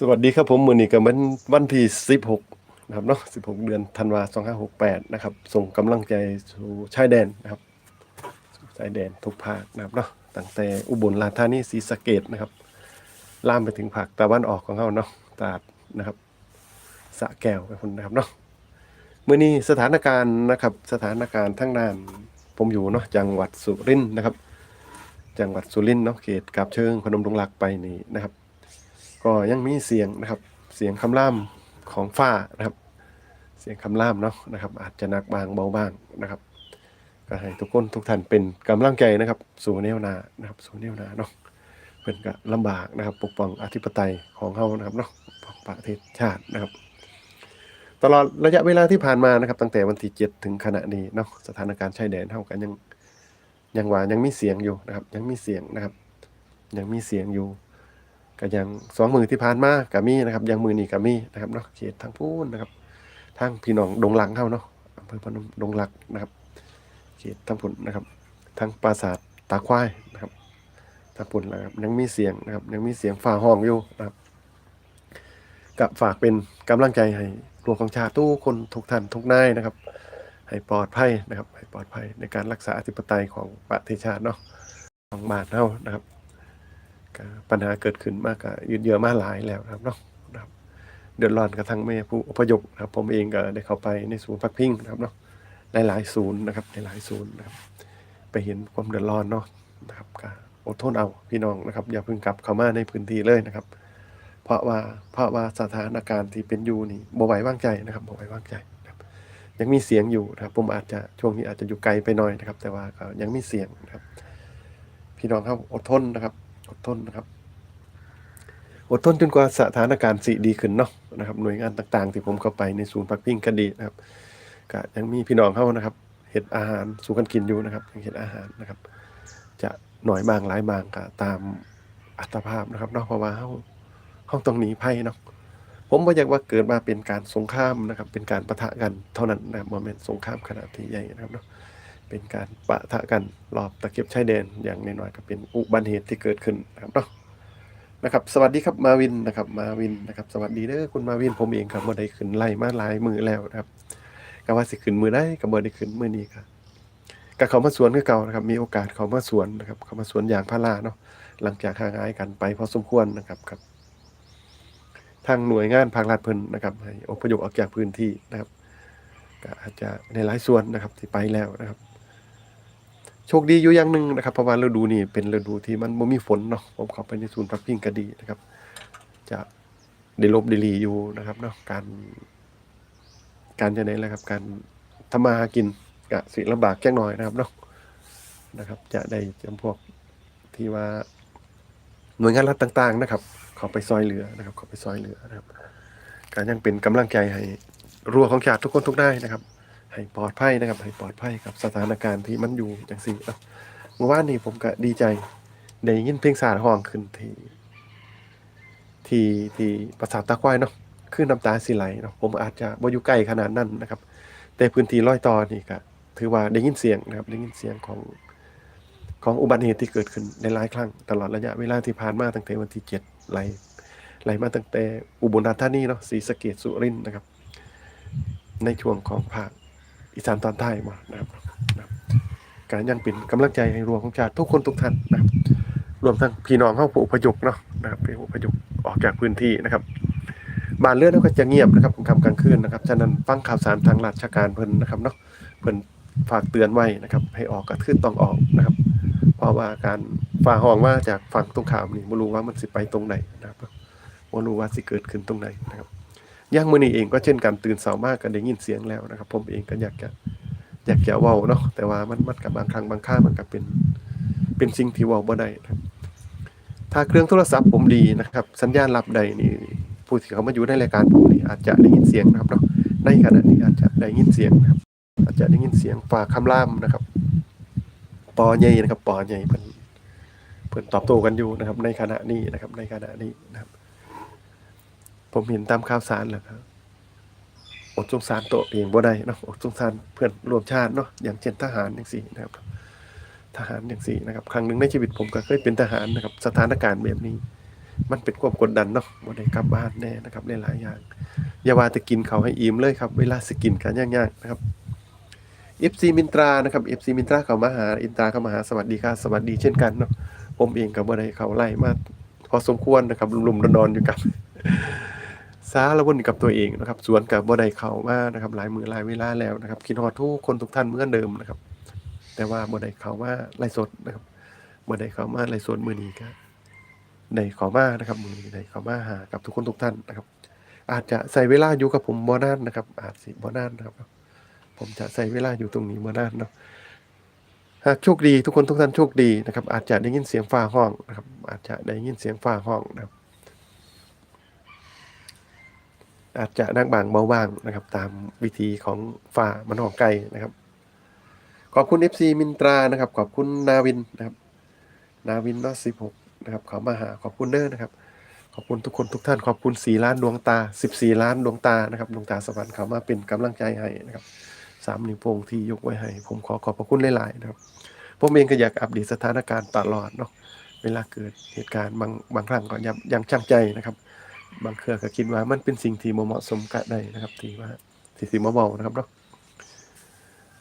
สวัสดีครับผมมือนี้กับวันวันที่16นะครับเนาะ16เดือนธันวา2568นะครับ ส่งกำลังใจสู่ชายแดนนะครับชายแดนทุกภาคนะครับเนาะตั้งแต่อุบลราชธานีศรีสะเกดนะครับล่ามไปถึงภาคตะวันออกของเขาเนาะตราดนะครับสะแก้วไปคนนะครับเนาะมื่อนี้สถานการณ์นะครับ สถานการณ์ทั้งด้านผมอยู่เนาะจังหวัดสุรินทร์นะครับ จังหวัดสุรินทร์เนาะเขตกาบเชิงพนมดงรักไปนี่นะครับ ก็ยังมีเสียงนะครับ เสียงคำล่ามของฟ้านะครับ เสียงคำล่ามเนาะนะครับ อาจจะหนักบางเบาบางนะครับ ก็ให้ทุกคนทุกท่านเป็นกำลังใจนะครับ สู่แนวนานะครับ สู่แนวนาเนาะเพิ่นก็ลำบากนะครับ ปกป้องอธิปไตยของเฮานะครับเนาะปกป้องประเทศชาตินะครับ ตลอดระยะเวลาที่ผ่านมานะครับ ตั้งแต่วันที่7ถึงขณะนี้เนาะสถานการณ์ชายแดนเฮากันยังยังว่ายังมีเสียงอยู่นะครับ ยังมีเสียงนะครับ ยังมีเสียงอยู่ ก็ยังสองมือที่ผ่านมาก็มีนะครับยังมือนี้ก็มีนะครับเนาะเขตทางพูนนะครับ ทางพี่น้องดงหลังเข้าเนาะอำเภอพนมดงหลักนะครับ เขตทางพุ่นนะครับทางปราสาทตาควายนะครับทางพุ่นนะครับยังมีเสียงนะครับ ยังมีเสียงฝ่าห้องอยู่นะครับกับฝากเป็นกำลังใจให้รวมของชาติทุกคนทุกท่านทุกนายนะครับ ให้ปลอดภัยนะครับ ให้ปลอดภัยในการรักษาอธิปไตยของประเทศชาติเนาะของบานเฮานะครับ ปัญหาเกิดขึ้นมากก็ยืดเยื้อมาหลายแล้วนะครับเนาะนะครับ เดือดร้อนกระทั่งแม่ผู้อพยพนะครับ ผมเองก็ได้เข้าไปในศูนย์พักพิงนะครับเนาะหลายๆศูนย์นะครับหลายๆศูนย์นะครับ ไปเห็นความเดือดร้อนเนาะนะครับก็อดทนเอาพี่น้องนะครับ อย่าเพิ่งกลับเข้ามาในพื้นที่เลยนะครับ เพราะว่าเพราะว่าสถานการณ์ที่เป็นอยู่นี่บ่ไหววางใจนะครับบ่ไหววางใจนะครับ ยังมีเสียงอยู่นะครับ ผมอาจจะช่วงนี้อาจจะอยู่ไกลไปหน่อยนะครับ แต่ว่าก็ยังมีเสียงนะครับ พี่น้องครับอดทนนะครับ อดทนนะครับ อดทนจนกว่าสถานการณ์สิดีขึ้นเนาะนะครับ หน่วยงานต่างๆ ที่ผมเข้าไปในศูนย์พักพิงก็ดีนะครับก็ยังมีพี่น้องเข้านะครับเห็ดอาหารสู่กันกินอยู่นะครับยังเห็ดอาหารนะครับ จะหน่อยบางหลายบางก็ตามอัตภาพนะครับเนาะเพราะว่าเขาเขาต้องหนีภัยเนาะผมบ่อยากว่าเกิดมาเป็นการสงครามนะครับ เป็นการประทะกันเท่านั้นนะโมเมนต์สงครามขนาดที่ใหญ่นะครับเนาะ เป็นการปะทะกันรอบตะเข็บชายแดนอย่างน้อยๆก็เป็นอุบัติเหตุที่เกิดขึ้นนะครับเนาะนะครับ สวัสดีครับมาวินนะครับมาวินนะครับสวัสดีเด้อคุณมาวินผมเองครับบ่อได้ขึ้นไล่มาหลายมือแล้วนะครับก็ว่าสิขึ้นมือได้ก็บ่ได้ขึ้นมือนี้ครับก็เขามาสวนคือเก่านะครับ มีโอกาสเขามาสวนนะครับ เขามาสวนอย่างพาราเนาะหลังจากห่างหายกันไปพอสมควรนะครับครับ ทางหน่วยงานภาครัฐเพิ่นนะครับให้อพยพออกจากพื้นที่นะครับก็อาจจะในหลายส่วนนะครับที่ไปแล้วนะครับ โชคดีอยู่อย่างหนึ่งนะครับเพราะว่าฤดูนี้เป็นฤดูที่มันบ่มีฝนเนาะผมเข้าไปในศูนย์พักพิงก็ดีนะครับ จะได้ลบได้หลีอยู่นะครับเนาะการ การจะไหนแหละครับ การทำมาหากินกะสิลำบากแค่น้อยนะครับเนาะนะครับ จะได้จำพวกที่ว่าหน่วยงานรัฐต่าง ๆ นะครับ ขอไปซอยเหลือนะครับ ขอไปซอยเหลือนะครับ การยังเป็นกำลังใจให้ รัวของชาติทุกคนทุกได้นะครับ ให้ปลอดภัยนะครับให้ปลอดภัยกับสถานการณ์ที่มันอยู่จังสี่เนาะเมื่อวานนี้ผมก็ดีใจได้ยินเพลงสาดห้องขึ้นที่ที่ที่ปราสาทตาควายเนาะคือน้ำตาสิไหลเนาะผมอาจจะบ่อยู่ใกล้ขนาดนั้นนะครับ แต่พื้นที่ร้อยต่อนี่ก็ถือว่าได้ยินเสียงนะครับได้ยินเสียงของของอุบัติเหตุที่เกิดขึ้นในหลายครั้งตลอดระยะเวลาที่ผ่านมาตั้งแต่วันที่เจ็ดไหลไหลมาตั้งแต่อุบลราชธานีเนาะศรีสะเกษสุรินทร์นะครับ ในช่วงของภาค อีสานตอนใต้มานะครับการยังเป็นกำลังใจให้รวมของชาติทุกคนทุกท่านนะครับรวมทั้งพี่น้องเข้าผู้อพยพเนาะนะครับผู้อพยพออกจากพื้นที่นะครับบานเรือนก็จะเงียบนะครับกลางกลางคืนนะครับฉะนั้นฟังข่าวสารทางราชการเพิ่นนะครับเนาะเพิ่นฝากเตือนไว้นะครับ ให้ออกก็คือต้องออกนะครับ เพราะว่าการฝ่าห้องมาจากฝั่งตรงข้ามนี่บ่รู้ว่ามันสิไปตรงไหนนะครับบ่รู้ว่าสิเกิดขึ้นตรงไหนนะครับ ย่างมือนี้เองก็เช่นกันตื่นเช้ามากก็ได้ยินเสียงแล้วนะครับ ผมเองก็อยากจะอยากจะว้าเนาะแต่ว่ามันมันกับบางครั้งบางครามันก็เป็นเป็นสิ่งที่ว้าบ่ได้นะถ้าเครื่องโทรศัพท์ผมดีนะครับ สัญญาณรับได้นี่ผู้ที่เขามาอยู่ในรายการผมนี่อาจจะได้ยินเสียงนะครับเนาะในขณะนี้อาจจะได้ยินเสียงนะครับ อาจจะได้ยินเสียงฝ่าคำรามนะครับ ปอใหญ่นะครับ ปอใหญ่เพิ่นเพิ่นตอบโต้กันอยู่นะครับ ในขณะนี้นะครับ ในขณะนี้นะครับ ผมเห็นตามข่าวสารแหล้วครับอดสงสารตัวเองบ่ได้เนาะอดสงสารเพื่อนร่วมชาติเนาะอย่างเช่นทหารอย่างสี่นะครับ ทหารอย่างสี่นะครับ ครั้งหนึ่งในชีวิตผมก็เคยเป็นทหารนะครับ สถานการณ์แบบนี้ มันเป็นความกดดันเนาะบ่ได้กลับบ้านแน่นะครับหลายๆอย่างอย่าว่าแต่กินเขาให้อิ่มเลยครับ เวลาสกินก็ยากๆนะครับ FC มินตรานะครับ FC มินตราเขามาหาอินตราเขามาหาสวัสดีค่ะสวัสดีเช่นกันเนาะผมเองก็บ่ได้เขาไล่มาพอสมควรนะครับลุมๆดอนๆอยู่กับ สารวนกับตัวเองนะครับ สวนกับบ่ได้เข้ามานะครับ หลายมือหลายเวลาแล้วนะครับคิดฮอดทุกคนทุกท่านเหมือนเดิมนะครับ แต่ว่าบ่ได้เข้ามาไล่สดนะครับบ่ได้เข้ามาไล่สดมือนี้ก็ได้เข้ามานะครับมือนี้ได้เข้ามาหากับทุกคนทุกท่านนะครับ อาจจะใส่เวลาอยู่กับผมบ่นานนะครับ อาจสิบ่นานนะครับ ผมจะใส่เวลาอยู่ตรงนี้บ่นานเนาะหากโชคดีทุกคนทุกท่านโชคดีนะครับ อาจจะได้ยินเสียงฟ้าห้องนะครับ อาจจะได้ยินเสียงฟ้าห้องนะครับ อาจจะนักบางเบาบางนะครับ ตามวิธีของฝ่ามันหอกไก่นะครับ ขอบคุณ FC มินตรานะครับ ขอบคุณนาวินนะครับ นาวินนอสิบหกนะครับเขามาหาขอบคุณเด้อนะครับ ขอบคุณทุกคนทุกท่าน ขอบคุณสี่ล้านดวงตาสิบสี่ล้านดวงตานะครับดวงตาสวรรค์เขามาเป็นกำลังใจให้นะครับสามนิ้วโป้งที่ยกไว้ให้ ผมขอขอบพระคุณหลายๆนะครับผมเองก็อยากอัปเดตสถานการณ์ตลอดเนาะเวลาเกิดเหตุการณ์บางบางครั้งก็ยังยังช่างใจนะครับ บางเครือก็คิดว่ามันเป็นสิ่งที่เหมาะสมกะได้นะครับที่ว่าที่สิมาเว้านะครับเนาะ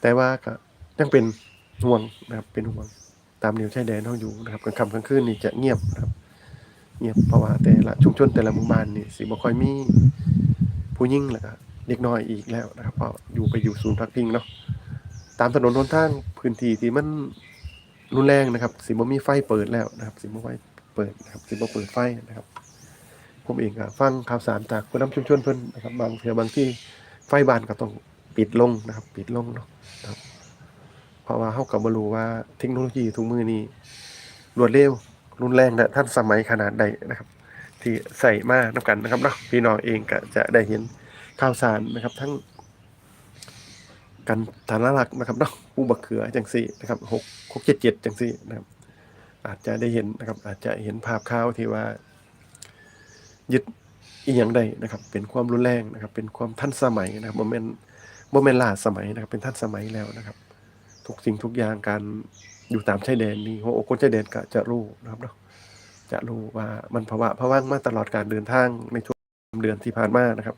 แต่ว่าก็ยังเป็นห่วงนะครับเป็นห่วงตามแนวชายแดนเฮาอยู่นะครับกลางค่ำกลางคืนนี่จะเงียบนะครับ เงียบเพราะว่าแต่ละชุมชนแต่ละหมู่บ้านนี่สิบ่ค่อยมีผู้หญิงแล้วก็เด็กน้อยอีกแล้วนะครับเพราะอยู่ไปอยู่ศูนย์พักพิงเนาะตามถนนหนทางพื้นที่ที่มันรุนแรงนะครับ สิบ่มีไฟเปิดแล้วนะครับ สิบ่ไฟเปิดนะครับสิบ่เปิดไฟนะครับ ผมเองก็ฟังข่าวสารจากผู้นำชุมชนเพิ่นนะครับ บางเทื่อบางที่ไฟบ้านก็ต้องปิดลงนะครับ ปิดลงเนาะนะครับ เพราะว่าเฮาก็บ่รู้ว่าเทคโนโลยีทุกมื้อนี้รวดเร็วรุนแรงและทันสมัยขนาดใดนะครับ ที่ใส่มานํกันนะครับเนาะพี่น้องเองก็จะได้เห็นข่าวสารนะครับ ทั้งกันฐานะหลักนะครับเนาะผู้บักเขือจังซี่นะครับ6 6 7 7จังซี่นะครับ อาจจะได้เห็นนะครับ อาจจะเห็นภาพข่าวที่ว่า ยึดอีหยังใดนะครับ เป็นความรุนแรงนะครับ เป็นความทันสมัยนะครับบ่แม่นบ่แม่นต์ล้าสมัยนะครับ เป็นทันสมัยแล้วนะครับ ทุกสิ่งทุกอย่างการอยู่ตามชายแดนนี่หัวอกคนชายแดนก็จะรู้นะครับเนาะจะรู้ว่ามันภาวะภาวะมาตลอดการเดินทางในช่วงเดือนที่ผ่านมานะครับ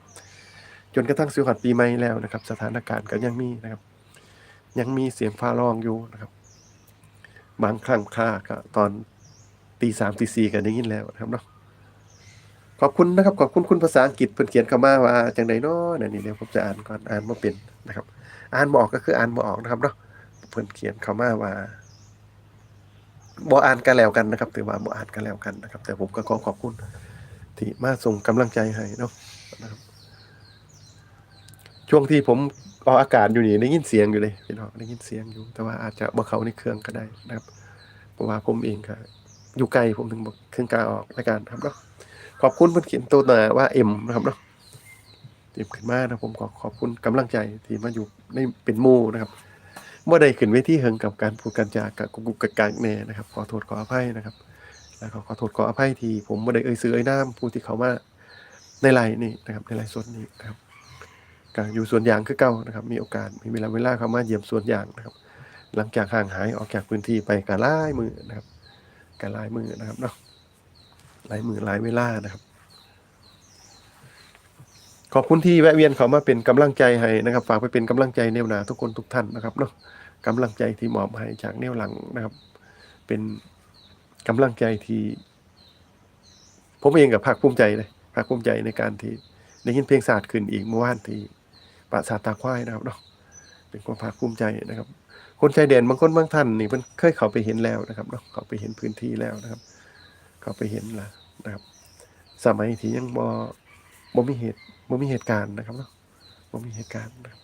จนกระทั่งสิหัดปีใหม่แล้วนะครับ สถานการณ์ก็ยังมีนะครับ ยังมีเสียงฟ้าร้องอยู่นะครับ บางครั้งค่าก็ตอนตีสามตีสี่ก็ได้ยินแล้วนะครับเนาะ ขอบคุณนะครับ ขอบคุณคุณภาษาอังกฤษเพิ่นเขียนเข้ามาว่าจังไดเนาะเดี๋ยวนี้เดี๋ยวผมจะอ่านก่อนอ่านบ่เป็นนะครับ อ่านบ่ออกก็คืออ่านบ่ออกนะครับเนาะเพิ่นเขียนเข้ามาว่าบ่อ่านกันแล้วกันนะครับถือว่าบ่อ่านกันแล้วกันนะครับ แต่ผมก็ขอขอบคุณที่มาส่งกำลังใจให้เนาะนะครับ ช่วงที่ผมออกอากาศอยู่นี่ได้ยินเสียงอยู่เลยพี่น้องได้ยินเสียงอยู่ แต่ว่าอาจจะบ่เขาในเครื่องก็ได้นะครับ เพราะว่าผมเองก็อยู่ไกลผมถึงบ่เครื่องกาออกรายการครับเนาะ ขอบคุณเพิ่นเขียนตัวหนาว่า M นะครับเนาะเต็มขึ้นมานะผมขอขอบคุณกำลังใจที่มาอยู่ในเป็นมู่นะครับเมื่อใดขึ้นเวทีเฮิงกับการพูดกันจากกับกุกกักแน่นะครับ ขอโทษขออภัยนะครับ แล้วก็ขอโทษขออภัยที่ผมไม่ได้เอ่ยซื้อเอ่ยน้ำผู้ที่เขามาในไลน์นี่นะครับ ในไลน์สดนี้นะครับก็อยู่ส่วนอย่างคือเก่านะครับ มีโอกาสมีเวลาเวลาเขามาเยี่ยมส่วนอย่างนะครับ หลังจากห่างหายออกจากพื้นที่ไปกะล่ายมือนะครับกะล่ายมือนะครับเนาะ หลายมือหลายเวลานะครับ ขอบคุณที่แวะเวียนเขามาเป็นกำลังใจให้นะครับ ฝากไปเป็นกำลังใจแนวหนาทุกคนทุกท่านนะครับเนาะกำลังใจที่มอบให้จากแนวหลังนะครับ เป็นกำลังใจที่ ผมเองกับภาคภูมิใจเลยภาคภูมิใจในการที่ได้ยินเพลงศาสตร์ขึ้นอีกเมื่อวานที่ปราสาทตาควายนะครับเนาะเป็นความภาคภูมิใจนะครับ คนชายแดนบางคนบางท่านนี่มันเคยเขาไปเห็นแล้วนะครับเนาะเขาไปเห็นพื้นที่แล้วนะครับ เขาไปเห็นแล้วนะครับ สมัยที่ยังบ่บ่มีเหตุบ่มีเหตุการณ์นะครับเนาะบ่มีเหตุการณ์นะครับ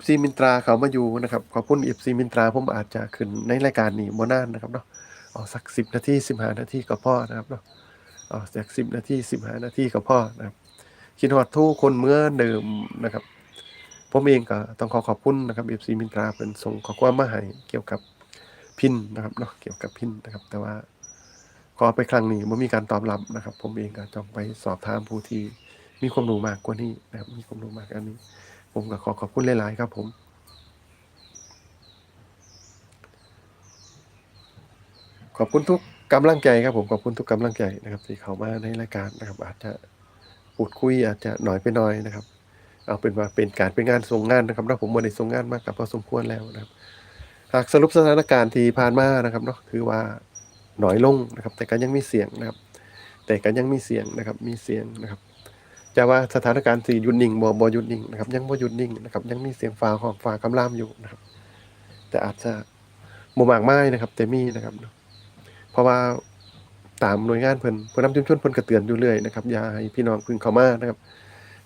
FC มินตราเขามาอยู่นะครับขอบคุณ FC มินตราผมอาจจะขึ้นในรายการนี้บ่นานนะครับเนาะเอาสัก10นาที15นาทีก็พอนะครับเนาะเอาสัก10นาที15นาทีก็พอนะครับคิดฮอดทุกคนเมื่อเดิมนะครับผมเองก็ต้องขอขอบคุณนะครับ FC มินตราเพิ่นส่งข้อความมาให้เกี่ยวกับ พินนะครับเนาะเกี่ยวกับพินนะครับ แต่ว่าขอไปครั้งนี้บ่มีการตอบรับนะครับ ผมเองก็ต้องไปสอบถามผู้ที่มีความรู้มากกว่านี้นะครับ มีความรู้มากกว่านี้ ผมก็ขอขอบคุณหลายๆครับผมขอบคุณทุกกำลังใจครับผมขอบคุณทุกกำลังใจนะครับที่เข้ามาในรายการนะครับ อาจจะพูดคุยอาจจะหน่อยไปหน่อยนะครับ เอาเป็นว่าเป็นการเป็นงานส่งงานนะครับแล้วผมบ่ได้ส่งงานมากกับพอสมควรแล้วนะครับ หากสรุปสถานการณ์ที่ผ่านมานะครับเนาะถือว่าหน่อยลงนะครับ แต่ก็ยังมีเสียงนะครับ แต่ก็ยังมีเสียงนะครับ มีเสียงนะครับจะว่าสถานการณ์ที่หยุดนิ่งบ่บ่หยุดนิ่งนะครับ ยังบ่หยุดนิ่งนะครับ ยังมีเสียงฟ้าของฟ้าคำรามอยู่นะครับ แต่อาจจะบ่มากมายนะครับ แต่มีนะครับเพราะว่าตามหน่วยงานเพิ่นผู้นนำชุมชนเพิ่นก็เตือนอยู่เรื่อยนะครับอย่าให้พี่น้องพึ่งเข้ามานะครับ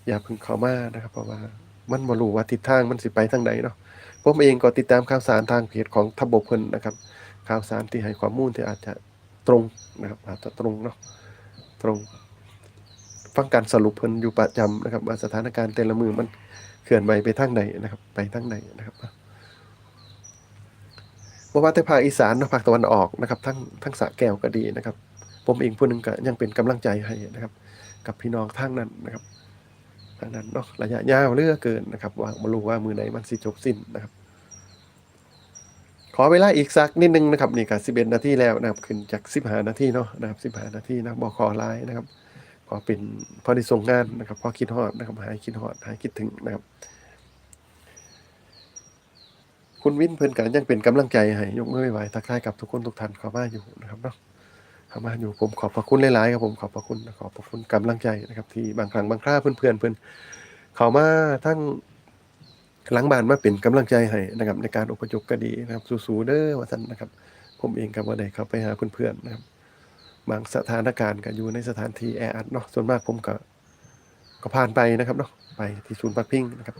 อย่าพึ่งเข้ามานะครับ เพราะว่ามันบ่รู้ว่าทิศทางมันสิไปทางใดเนาะ ผมเองก็ติดตามข่าวสารทางเพจของทัพบกเพิ่นนะครับ ข่าวสารที่ให้ข้อมูลที่อาจจะตรงนะครับ อาจจะตรงเนาะตรงฟังการสรุปเพิ่นอยู่ประจำนะครับว่าสถานการณ์แต่ละมือมันเคลื่อนไหวไปทางใดนะครับ ไปทางใดนะครับบ่ว่าแต่ภาคอีสานนะภาคตะวันออกนะครับ ทั้งทั้งสะแก้วก็ดีนะครับ ผมเองผู้หนึงก็ยังเป็นกำลังใจให้นะครับ กับพี่น้องทางนั้นนะครับ ทางนั้นเนาะระยะยาวเลือกเกินนะครับว่าบ่รู้ว่ามือไหนมันสิจบสิ้นนะครับ ขอเวลาอีกสักนิดนึงนะครับนี่ก็11นาทีแล้วนะครับขึ้นจาก15นาทีเนาะนะครับ15นาทีนะบ่ขอหลายนะครับขอเป็นพอได้ส่งงานนะครับพอคิดฮอดนะครับหายคิดฮอดหายคิดถึงนะครับ คุณวินเพิ่อนก็ยังเป็นกำลังใจให้ยกมือไหวทักทายกับทุกคนทุกท่านข้ามาอยู่นะครับเนาะ เข้ามาอยู่ผมขอบพระคุณหลายๆครับผมขอบพระคุณขอบพระคุณกำลังใจนะครับ ที่บางครั้งบางคราเพื่อนๆเพิ่อนเข้ามาทั้งหลังบ้านมาเป็นกำลังใจให้นะครับ ในการอพยพก็ดีนะครับ สู้ๆเด้อว่าซั่นนะครับ ผมเองก็บ่ได้เข้าไปหาเพื่อนๆนะครับ บางสถานการณ์ก็อยู่ในสถานที่แออัดเนาะส่วนมากผมก็ก็ผ่านไปนะครับเนาะไปที่ศูนย์พักพิงนะครับ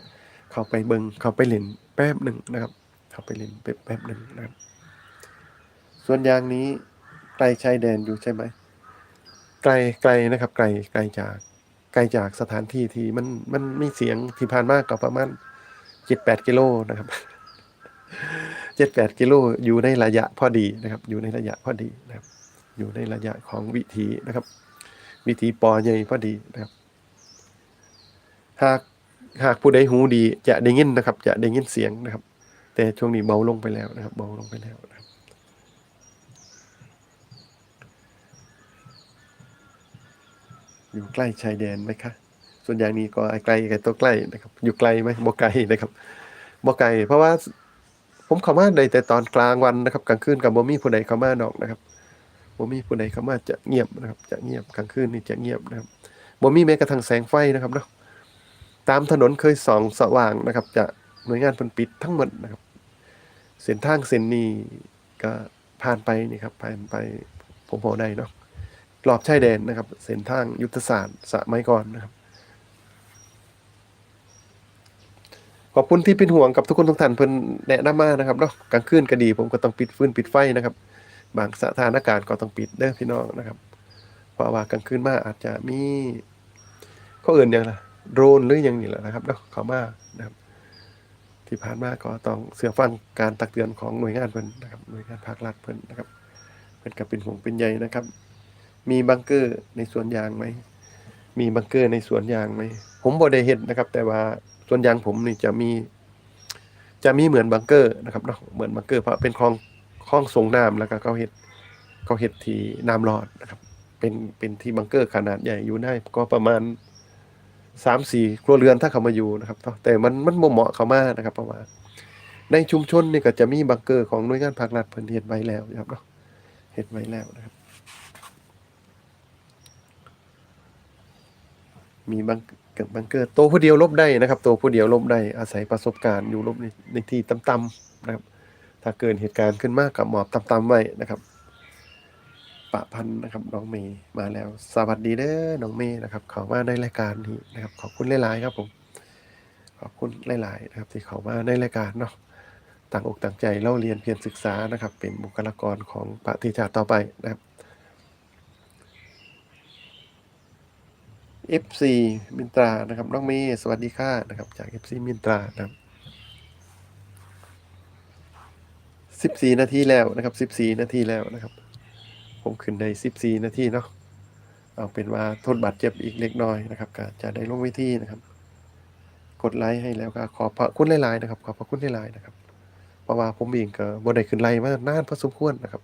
เข้าไปเบิงเข้าไปเล่นแป๊บหนึ่งนะครับ เข้าไปเล่นแป๊บแป๊บหนึ่งนะครับ ส่วนอย่างนี้ ไกลชายแดนอยู่ใช่ไหมไกลไกลนะครับ ไกลไกลจากไกลจากสถานที่ที่มันมันมีเสียงที่ผ่านมากก็ประมาณเจ็ดแปดกิโลนะครับเจ็ดแปดกิโลอยู่ในระยะพอดีนะครับ อยู่ในระยะพอดีนะครับ อยู่ในระยะของวิถีนะครับ วิถีปอใหญ่พอดีนะครับ หากหากผู้ใดหูดีจะได้ยินนะครับ จะได้ยินเสียงนะครับ แต่ช่วงนี้เบาลงไปแล้วนะครับ เบาลงไปแล้วนะครับ อยู่ใกล้ชายแดนไหมคะ ส่วนอย่างนี้ก็ไกลไกลตัวใกล้นะครับ อยู่ไกลไหมบ่ไกลนะครับบ่ไกลเพราะว่าผมเข้ามาได้แต่ตอนกลางวันนะครับ กลางคืนกับบ่มีผู้ใดเข้ามาดอกนะครับบ่มีผู้ใดเข้ามาจะเงียบนะครับ จะเงียบกลางคืนนี่จะเงียบนะครับบ่มีแม้กระทั่งแสงไฟนะครับเนาะตามถนนเคยส่องสว่างนะครับ จะหน่วยงานเพิ่นปิดทั้งหมดนะครับ เส้นทางเส้นนี้ก็ผ่านไปนี่ครับผ่านไปผมพอได้เนาะ รอบชายแดนนะครับ เส้นทางยุทธศาสตร์สมัยก่อนนะครับ ขอบคุณที่เป็นห่วงกับทุกคนทุกท่านเพิ่นแนะนำมานะครับเนาะกลางคืนก็ดี ผมก็ต้องปิดฟืนปิดไฟนะครับ บางสถานการณ์ก็ต้องปิดเด้อพี่น้องนะครับ เพราะว่ากลางคืนมาอาจจะมีข้ออื่นอย่างละโดรนหรืออย่างนี้แหละนะครับเนาะเขามานะครับ ที่ผ่านมาก็ต้องเสือฟังการตักเตือนของหน่วยงานเพิ่นนะครับหน่วยงานภาครัฐเพิ่นนะครับเพิ่นก็เป็นห่วงเป็นใยนะครับ มีบังเกอร์ในสวนยางไหม มีบังเกอร์ในสวนยางไหม ผมบ่ได้เห็นนะครับ แต่ว่าสวนยางผมนี่จะมี จะมีเหมือนบังเกอร์นะครับเนาะเหมือนบังเกอร์เพราะเป็นคลองคลองส่งน้ำแล้วก็เขาเฮ็ดเขาเฮ็ดที่น้ำรอดนะครับ เป็นเป็นที่บังเกอร์ขนาดใหญ่อยู่ได้ก็ประมาณสามสี่ครัวเรือนถ้าเขามาอยู่นะครับแต่มันมันบ่เหมาะเขามากนะครับ เพราะว่าในชุมชนนี่ก็จะมีบังเกอร์ของหน่วยงานภาครัฐเพิ่นเฮ็ดไว้แล้วนะครับเนาะเฮ็ดไว้แล้วนะครับ มีบังเกิดบังเกอร์ตัวผู้เดียวลบได้นะครับ ตัวผู้เดียวลบได้อาศัยประสบการณ์อยู่ลบในในที่ต่ำๆนะครับ ถ้าเกิดเหตุการณ์ขึ้นมากกับหมอบต่ำๆไว้นะครับปะพันนะครับน้องเมย์มาแล้ว สวัสดีเด้อน้องเมย์นะครับเขามาในรายการนี้นะครับ ขอบคุณหลายๆครับผม ขอบคุณหลายๆนะครับ ที่เขามาในรายการเนาะต่างอกต่างใจเล่าเรียนเพียรศึกษานะครับ เป็นบุคลากรของประเทศชาติต่อไปนะครับ FC มินตรานะครับน้องเมย์สวัสดีค่ะนะครับจาก FC มินตรานะครับ14นาทีแล้วนะครับ14นาทีแล้วนะครับ ผมขึ้นได้14นาทีเนาะเอาเป็นว่าทษบาดเจ็บอีกเล็กน้อยนะครับก็จะได้ลงเวทีนะครับ กดไลค์ให้แล้วก็ขอบพระคุณหลายๆนะครับ ขอบพระคุณหลายๆนะครับ เพราะว่าผมเองก็บ่ได้ขึ้นไลค์มานานพอสมควรนะครับ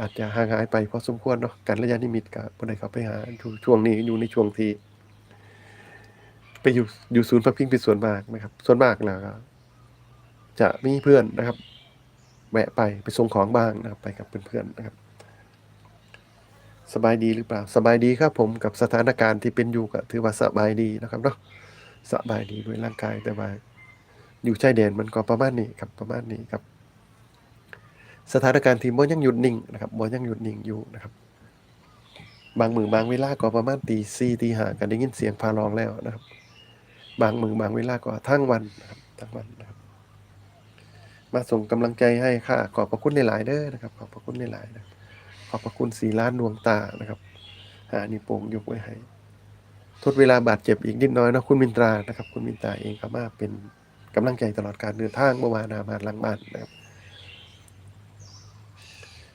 อาจจะห่างหายไปพอสมควรเนาะการระยะนิมิตก็บ่ได้เขาไปหาช่วงนี้อยู่ในช่วงที่ไปอยู่อยู่ศูนย์พักพิงเป็นส่วนมากนะครับ ส่วนมากแล้วจะมีเพื่อนนะครับแวะไปไปส่งของบ้างนะครับไปกับเพื่อนๆนะครับ สบายดีหรือเปล่า สบายดีครับผมกับสถานการณ์ที่เป็นอยู่ก็ถือว่าสบายดีนะครับเนาะสบายดีด้วยร่างกายแต่ว่าอยู่ชายแดนมันก็ประมาณนี้ครับประมาณนี้ครับ สถานการณ์ที่บ่ยังหยุดนิ่งนะครับบ่ยังหยุดนิ่งอยู่นะครับ บางมือบางเวลาก็ประมาณตีสี่ตีห้าก็ได้ยินเสียงพาร้องแล้วนะครับ บางมือบางเวลาก็ทั้งวันนะครับทั้งวันนะครับ มาส่งกำลังใจให้ค่ะ ขอบพระคุณในหลายเด้อนะครับ ขอบพระคุณในหลายนะขอบพระคุณสีล้านดวงตานะครับหานิ้โป้งยกไว้ให้ทดเวลาบาดเจ็บอีกนิดน้อยนะคุณมินตรานะครับ คุณมินตราเองก็มาเป็นกำลังใจตลอดการเดินทางเมื่อวานนามาหลังบ้านนะครับ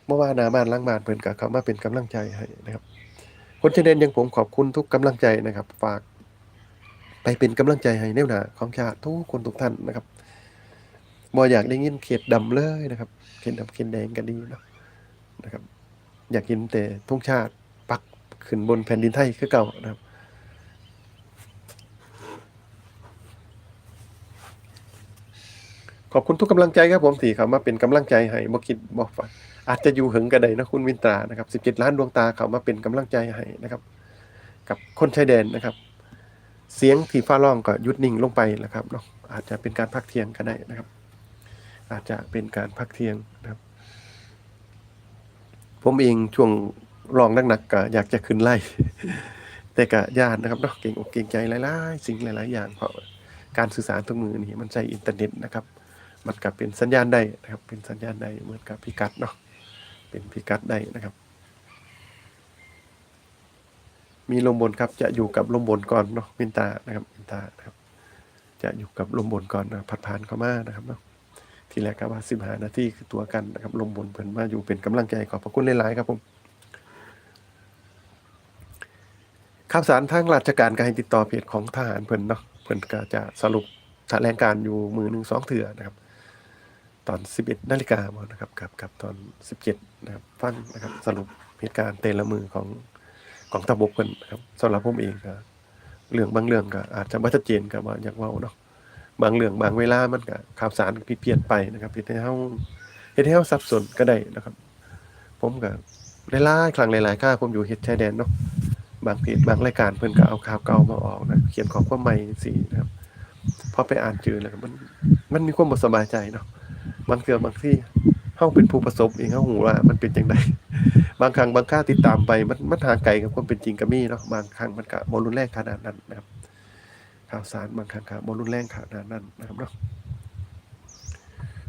เมื่อวานหนามาหลังบ้านเพิ่นก็เข้ามาเป็นกำลังใจให้นะครับ คนชนเดนยังผมขอบคุณทุกกำลังใจนะครับ ฝาก ไปเป็นกำลังใจให้แนวหนาของชาติทุกคนทุกท่านนะครับบ่อยากได้ยินเขตดำเลยนะครับ เขตดำเขตแดงก็ดีเนาะนะครับ อยากกินแต่ธงชาติปักขึ้นบนแผ่นดินไทยคือเก่านะครับขอบคุณทุกกำลังใจครับผมที่เขามาเป็นกำลังใจให้บ่คิดบ่ฝัน อาจจะอยู่หึงก็ได้นะคุณวินตรานะครับ17ล้านดวงตาเขามาเป็นกำลังใจให้นะครับ กับคนชายแดนนะครับ เสียงที่ฟ้าร้องก็ยุดนิ่งลงไปแล้วครับเนาะอาจจะเป็นการพักเที่ยงก็ได้นะครับ อาจจะเป็นการพักเที่ยงนะครับ ผมเองช่วงลองหนักๆก็อยากจะขึ้นไล่แต่ก็ย่านนะครับเนาะเก่งอกเก่งใจหลายๆสิ่งหลาย ๆ อย่างเพราะการสื่อสารทุกมือนี่มันใช้อินเทอร์เน็ตนะครับ มันก็เป็นสัญญาณได้นะครับ เป็นสัญญาณได้เหมือนกับพิกัดเนาะ เป็นพิกัดได้นะครับ มีลมบนครับจะอยู่กับลมบนก่อนเนาะมินตานะครับมินตานะครับ จะอยู่กับลมบนก่อนนะพัดผ่านเข้ามานะครับเนาะทีแรกก็ว่าสิบหานาทีคือตัวกันนะครับลมบนเพิ่นมาอยู่เป็นกำลังใจขอบพระคุณหลายๆครับผมข่าวสารทางราชการก็ให้ติดต่อเพจของทหารเพิ่นเนาะเพิ่นก็จะสรุปแถลงการอยู่มือหนึ่งสองเถื่อนะครับ ตอน 11นาฬิกาบ่นะครับกับกับตอน 17นะครับฟังนะครับสรุปเหตุการณ์แต่ละมือของของทบกคนนะครับสำหรับผมเองก็เรื่องบางเรื่องก็อาจจะบ่ชัดเจนก็บ่อยากว้าเนาะบางเรื่องบางเวลามันก็ข่าวสารผิดเพี้ยนไปนะครับเฮ็ดให้เฮาเฮ็ดให้เฮาสับสนก็ได้นะครับ ผมก็หลายๆครั้งหลายๆครั้งผมอยู่เฮ็ดชายแดนเนาะบางเพจบางรายการเพิ่นก็เอาข่าวเก่ามาออกนะเขียนขอความใหม่จังซี่นะครับพอไปอ่านเจอแล้วมันมันมีความบ่สบายใจเนาะ บางเทื่อบางที่เฮาเป็นผู้ประสบเองเฮาหูว่ามันเป็นจังไดบางครั้งบางคราติดตามไปมันมันห่างไกลกับความเป็นจริงก็มีเนาะบางครั้งมันก็บ่รุนแรงขนาดนั้นนะครับ ข่าวสารบางครั้งก็บ่รุนแรงขนาดนั้นนะครับเนาะ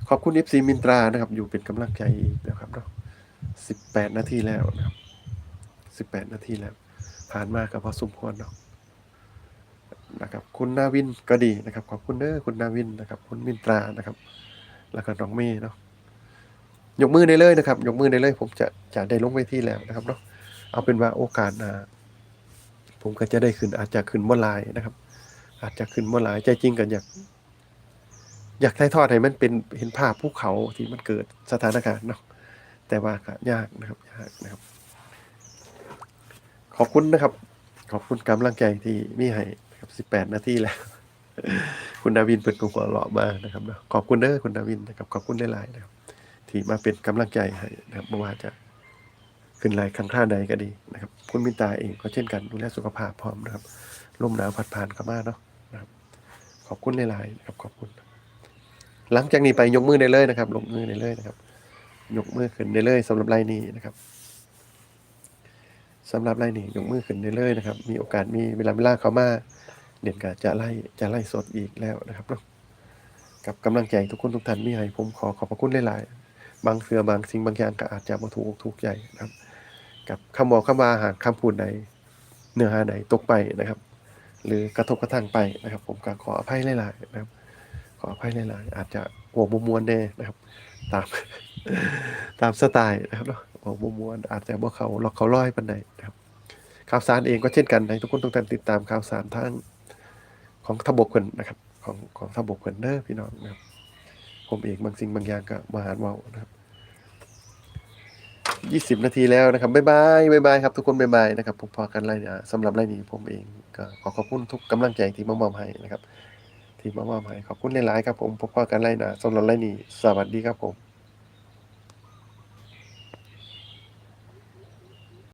ขอบคุณ FC มินตรานะครับ อยู่เป็นกำลังใจนะครับเนาะ18นาทีแล้วนะครับ18นาทีแล้ว ผ่านมาก็พอสมควรเนาะนะครับ คุณนาวินก็ดีนะครับ ขอบคุณเด้อคุณนาวินนะครับ คุณมินตรานะครับ แล้วก็น้องเมย์เนาะยกมือได้เลยนะครับ ยกมือได้เลย ผมจะจะได้ลงเวทีแล้วนะครับเนาะเอาเป็นว่าโอกาสน้าผมก็จะได้ขึ้น อาจจะขึ้นบ่หลายนะครับ อาจจะขึ้นบ่หลายใจจริงก็อยาก อยากถ่ายทอดให้มันเป็นเห็นภาพภูเขาที่มันเกิดสถานการณ์เนาะแต่ว่าก็ยากนะครับยากนะครับ ขอบคุณนะครับ ขอบคุณกำลังใจที่มีให้ครับ18 นาทีแล้ว คุณดาวินเป็นกหัวเราะมากนะครับนะขอบคุณเด้อคุณดาวินนะครับขอบคุณหลายนะครับ ที่มาเป็นกำลังใจให้นะครับไม่ว่าจะขึ้นไลน์ครั้งท่าใดก็ดีนะครับ คุณมินตาเองก็เช่นกันดูแลสุขภาพพร้อมนะครับลมหนาวพัดผ่านเข้ามาเนาะนะครับ ขอบคุณหลายนะครับขอบคุณ หลังจากนี้ไปยกมือได้เลยนะครับลงมือได้เลยนะครับ ยกมือขึ้นได้เลยสำหรับไลน์นี้นะครับสำหรับไลน์นี้ยกมือขึ้นได้เลยนะครับ มีโอกาสมีเวลาเวลาเขามา เด่นก็จะไล่จะไล่สดอีกแล้วนะครับเนาะกับกำลังใจทุกคนทุกท่านมีให้ผมขอขอบพระคุณหลายๆบางเสือบางสิ่งบางอย่างก็อาจจะมาถูกถูกใจนะครับ กับคำบอกคำว่าหากคำพูดใดเนื้อหาใดตกไปนะครับ หรือกระทบกระทั่งไปนะครับ ผมก็ขออภัยหลายๆนะครับ ขออภัยหลายๆอาจจะหัวมวนแน่นะครับ ตามตามสไตล์นะครับเนาะหัวมวนอาจจะบ่เขาล็อกเขาร้อยปันใดนะครับข่าวสารเองก็เช่นกันให้ทุกคนทุกท่านติดตามข่าวสารทาง ของทบกคนนะครับ ของของทบกคนเด้อพี่น้องนะครับ ผมเองบางสิ่งบางอย่างก็มาหาเว้านะครับยี่สิบนาทีแล้วนะครับบ๊ายบายบ๊ายบายครับทุกคนบ๊ายบายนะครับพบพอกันไล่อ่าสำหรับไล่นี้ผมเองก็ขอขอบคุณทุกกำลังใจที่มามอบให้นะครับ ที่มามอบให้ขอบคุณหลายๆครับผมพบพอกันไล่หนะสำหรับไล่นี้สวัสดีครับผม